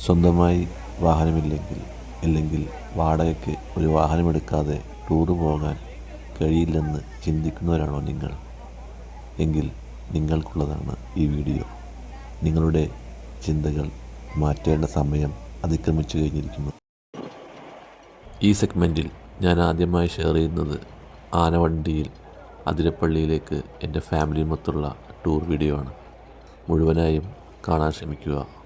സ്വന്തമായി വാഹനമില്ലെങ്കിൽ അല്ലെങ്കിൽ വാടകയ്ക്ക് ഒരു വാഹനമെടുക്കാതെ ടൂർ പോകാൻ കഴിയില്ലെന്ന് ചിന്തിക്കുന്നവരാണോ നിങ്ങൾ? എങ്കിൽ നിങ്ങൾക്കുള്ളതാണ് ഈ വീഡിയോ. നിങ്ങളുടെ ചിന്തകൾ മാറ്റേണ്ട സമയം അതിക്രമിച്ചു കഴിഞ്ഞിരിക്കുന്നു. ഈ സെഗ്മെന്റിൽ ഞാൻ ആദ്യമായി ഷെയർ ചെയ്യുന്നത് ആനവണ്ടിയിൽ അതിരപ്പള്ളിയിലേക്ക് എന്റെ ഫാമിലിയുമൊത്തുള്ള ടൂർ വീഡിയോ ആണ്. മുഴുവനായും കാണാൻ ശ്രമിക്കുക.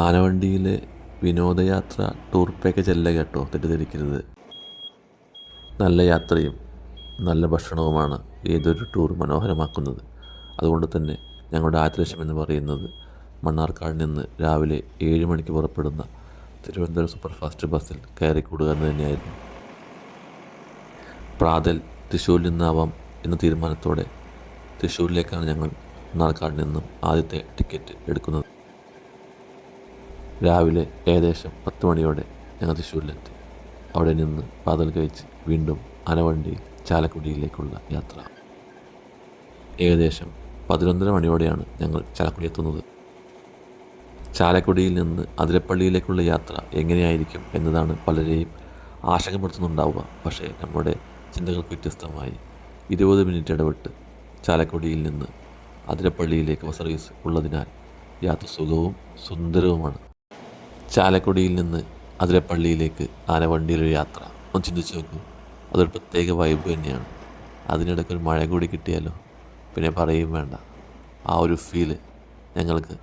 ആനവണ്ടിയിലെ വിനോദയാത്ര ടൂർ പാക്കേജ് അല്ല കേട്ടോ തെറ്റിദ്ധരിക്കരുത്. നല്ല യാത്രയും നല്ല ഭക്ഷണവുമാണ് ഏതൊരു ടൂർ മനോഹരമാക്കുന്നത്. അതുകൊണ്ട് തന്നെ ഞങ്ങളുടെ ആദ്യ എന്ന് പറയുന്നത് മണ്ണാർക്കാട് നിന്ന് രാവിലെ ഏഴ് മണിക്ക് പുറപ്പെടുന്ന തിരുവനന്തപുരം സൂപ്പർ ഫാസ്റ്റ് ബസ്സിൽ കയറിക്കൂടുക എന്ന് തന്നെയായിരുന്നു. പ്രാതൽ തൃശ്ശൂരിൽ നിന്നാവാം എന്ന തീരുമാനത്തോടെ തൃശ്ശൂരിലേക്കാണ് ഞങ്ങൾ മണ്ണാർക്കാട് നിന്നും ആദ്യത്തെ ടിക്കറ്റ് എടുക്കുന്നത്. രാവിലെ ഏകദേശം പത്ത് മണിയോടെ ഞങ്ങൾ തൃശ്ശൂരിലെത്തി. അവിടെ നിന്ന് പാതൽ കഴിച്ച് വീണ്ടും അനവണ്ടിയിൽ ചാലക്കുടിയിലേക്കുള്ള യാത്ര. ഏകദേശം പതിനൊന്നര മണിയോടെയാണ് ഞങ്ങൾ ചാലക്കുടി എത്തുന്നത്. ചാലക്കുടിയിൽ നിന്ന് അതിരപ്പള്ളിയിലേക്കുള്ള യാത്ര എങ്ങനെയായിരിക്കും എന്നതാണ് പലരെയും ആശങ്കപ്പെടുത്തുന്നുണ്ടാവുക. പക്ഷേ നമ്മുടെ ചിന്തകൾ വ്യത്യസ്തമായി ഇരുപത് മിനിറ്റ് ഇടവിട്ട് ചാലക്കുടിയിൽ നിന്ന് അതിരപ്പള്ളിയിലേക്ക് സർവീസ് ഉള്ളതിനാൽ യാത്ര സുഖവും സുന്ദരവുമാണ്. ചാലക്കുടിയിൽ നിന്ന് അതിരപ്പള്ളിയിലേക്ക് ആനവണ്ടിയിലൊരു യാത്ര. ഒന്ന് ചിന്തിച്ച് നോക്കൂ. അതൊരു പ്രത്യേക വൈബ് തന്നെയാണ്. അതിനിടയ്ക്ക് ഒരു മഴ കൂടി കിട്ടിയാലോ? പിന്നെ പറയും വേണ്ട. ആ ഒരു ഫീൽ ഞങ്ങൾക്ക്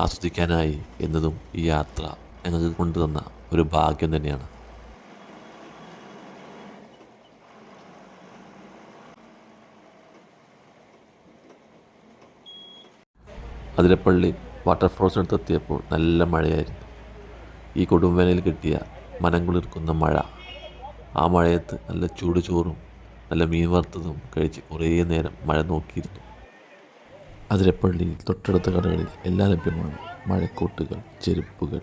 ആസ്വദിക്കാനായി എന്നതും ഈ യാത്ര ഞങ്ങൾക്ക് കൊണ്ടുതന്ന ഒരു ഭാഗ്യം തന്നെയാണ്. അതിരപ്പള്ളി വാട്ടർഫോൾസിനടുത്തെത്തിയപ്പോൾ നല്ല മഴയായിരുന്നു. ഈ കൊടുംവേനയിൽ കിട്ടിയ മനം കുളിർക്കുന്ന മഴ. ആ മഴയത്ത് നല്ല ചൂട് ചോറും നല്ല മീൻ വറുത്തതും കഴിച്ച് കുറേ നേരം മഴ നോക്കിയിരുന്നു. അതിരപ്പള്ളി തൊട്ടടുത്ത കടകളിൽ എല്ലാം ലഭ്യമാണ്. മഴക്കോട്ടുകൾ ചെരുപ്പുകൾ.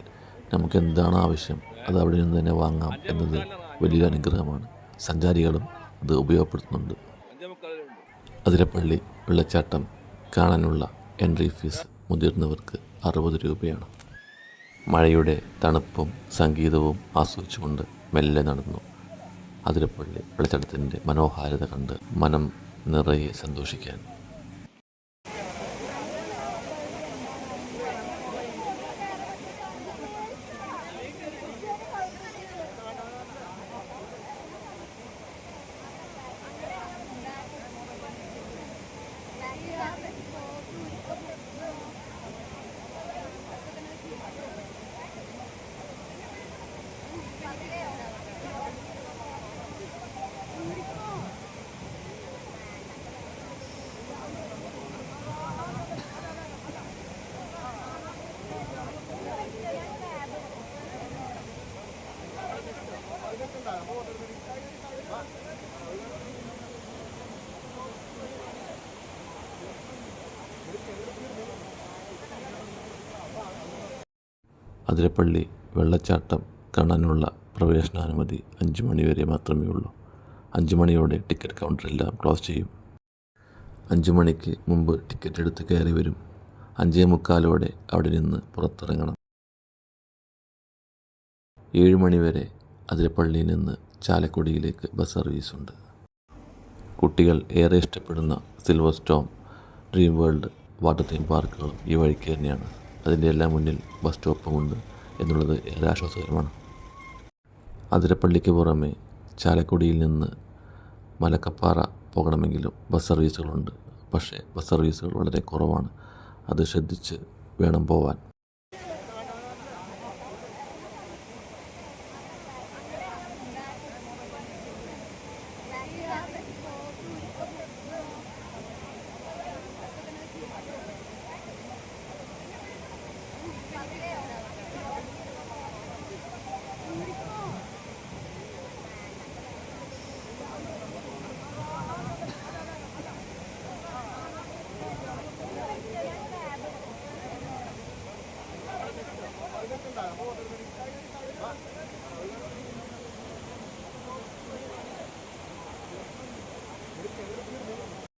നമുക്ക് എന്താണ് ആവശ്യം? അത് അവിടെ നിന്ന് തന്നെ വാങ്ങാം എന്നത് വലിയൊരു അനുഗ്രഹമാണ്. സഞ്ചാരികളും അത് ഉപയോഗപ്പെടുത്തുന്നുണ്ട്. അതിരപ്പള്ളി വെള്ളച്ചാട്ടം കാണാനുള്ള എൻട്രി ഫീസ് മുതിർന്നവർക്ക് അറുപത് രൂപയാണ്. മഴയുടെ തണുപ്പും സംഗീതവും ആസ്വദിച്ചുകൊണ്ട് മെല്ലെ നടന്നു. അതിരപ്പള്ളി വെളിച്ചെടുത്തിന്റെ മനോഹാരിത കണ്ട് മനം നിറയെ സന്തോഷിക്കാൻ അതിരപ്പള്ളി വെള്ളച്ചാട്ടം കാണാനുള്ള പ്രവേശനാനുമതി അഞ്ച് മണിവരെ മാത്രമേ ഉള്ളൂ. അഞ്ച് മണിയോടെ ടിക്കറ്റ് കൗണ്ടറെല്ലാം ക്ലോസ് ചെയ്യും. അഞ്ച് മണിക്ക് മുമ്പ് ടിക്കറ്റ് എടുത്ത് കയറി വരും. അഞ്ചേ മുക്കാലോടെ അവിടെ നിന്ന് പുറത്തിറങ്ങണം. ഏഴ് മണിവരെ അതിരപ്പള്ളിയിൽ നിന്ന് ചാലക്കുടിയിലേക്ക് ബസ് സർവീസുണ്ട് കുട്ടികൾ ഏറെ ഇഷ്ടപ്പെടുന്ന Silver Storm Dream World water theme പാർക്കുകളും ഈ വഴിക്ക് തന്നെയാണ്. അതിന്റെ എല്ലാം മുന്നിൽ ബസ് സ്റ്റോപ്പുമുണ്ട് എന്നുള്ളത് ഏറെ ആശ്വാസകരമാണ്. അതിരപ്പള്ളിക്ക് പുറമെ ചാലക്കുടിയിൽ നിന്ന് മലക്കപ്പാറ പോകണമെങ്കിലും ബസ് സർവീസുകളുണ്ട് പക്ഷേ ബസ് സർവീസുകൾ വളരെ കുറവാണ്. അത് ശ്രദ്ധിച്ച് വേണം പോവാൻ. Bak.